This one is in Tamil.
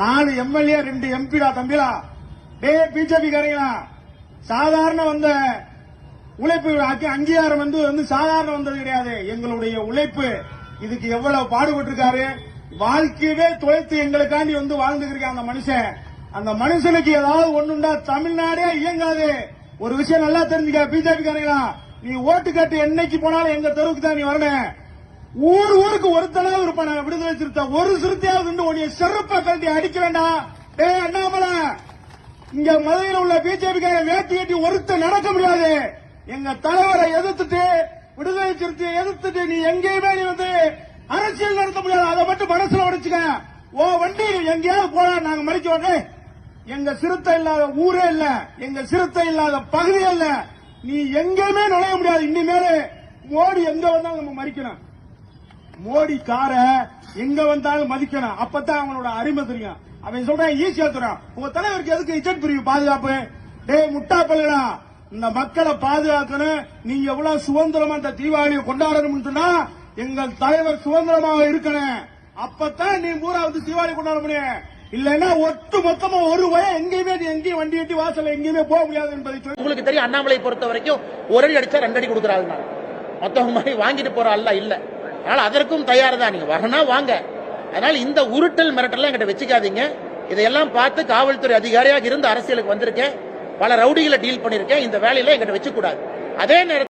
நாலு எம்எல்ஏ ரெண்டு எம்பிடா தம்பிடா. டே பிஜேபி காரங்களா சாதாரண வந்த உழைப்பு அங்கீகாரம் வந்து வந்து சாதாரண வந்தது கிடையாது. எங்களுடைய உழைப்பு. இதுக்கு எவ்வளவு பாடுபட்டிருக்காரு? வாழ்க்கையவே தொலைத்து எங்களுக்காண்டி வந்து வாழ்ந்துருக்க அந்த மனுஷன். அந்த மனுஷனுக்கு ஏதாவது ஒண்ணுண்டா தமிழ்நாடே இயங்காது. ஒரு விஷயம் நல்லா தெரிஞ்சுக்க பிஜேபி காரங்களா நீ ஓட்டு கட்டு என்னைக்கு போனாலும் எங்க தெருவுக்கு தான் நீ வரணும். ஊர் ஊருக்கு ஒருத்தனாவது இருப்பான விடுதலை சிறுத்தை ஒரு சிறுத்தையாவது இருந்து உன்னைய செருப்பை கட்டி அடிக்க வேண்டாம். டேய் அண்ணாமலை இங்க மதுரையில் உள்ள பிஜேபி வேட்டி கட்டி ஒருத்தன் நடக்க முடியாது. எங்க தலைவரை எதிர்த்துட்டு விடுதலை சிறுத்தையை எதிர்த்துட்டு நீ எங்கேயுமே நீ வந்து அரசியல் நடத்த முடியாது. அதை மட்டும் மனசுல உடைச்சுக்க ஓ வண்டி எங்கேயாவது போனா நாங்க மறிக்க வரேன் எங்க சிறுத்தை இல்லாத ஊரே இல்ல. எங்க சிறுத்தை இல்லாத பகுதியே இல்ல. நீ எங்கேயுமே நுழைய முடியாது. இனிமேல மோடி எங்க வந்தாலும் நம்ம மறிக்கணும் மோடி கார எங்க வந்தாலும் மதிக்கணும். அப்பதான் அவனோட அருமை தெரியும். அவன் சொல்றான் ஈஸியா தரும் உங்க தலைவருக்கு எதுக்கு இஜெட் பிரிவு பாதுகாப்பு? டேய் முட்டா பல்லடா. இந்த மக்களை பாதுகாக்கணும். நீங்க எவ்வளவு சுதந்திரமா இந்த தீபாவளியை கொண்டாடணும்னு சொன்னா எங்கள் தலைவர் சுதந்திரமாக இருக்கணும். அப்பதான் நீ பூரா வந்து தீபாவளி கொண்டாட முடியும். இல்லைன்னா ஒட்டு மொத்தமா ஒரு வய எங்கேயுமே நீ எங்கேயும் வண்டி எட்டி வாசல்ல எங்கேயுமே போக முடியாது என்பதை சொல்லி உங்களுக்கு தெரியும் அண்ணாமலை பொறுத்த வரைக்கும் ஒரு அடி அடிச்சா ரெண்டு அடி கொடுக்குறாள் மொத்தம் மாதிரி வாங்கிட்டு போற அல்ல இல்ல. அதனால அதற்கும் தயார் தான் நீங்க வரணும் வாங்க. அதனால இந்த உருட்டல் மிரட்டல் எங்கிட்ட வச்சுக்காதீங்க. இதையெல்லாம் பார்த்து காவல்துறை அதிகாரியாக இருந்து அரசியலுக்கு வந்திருக்கேன். பல ரவுடிகளை டீல் பண்ணிருக்கேன் இந்த வேலையில எங்கிட்ட வச்சுக்கூடாது. அதே நேரத்தில்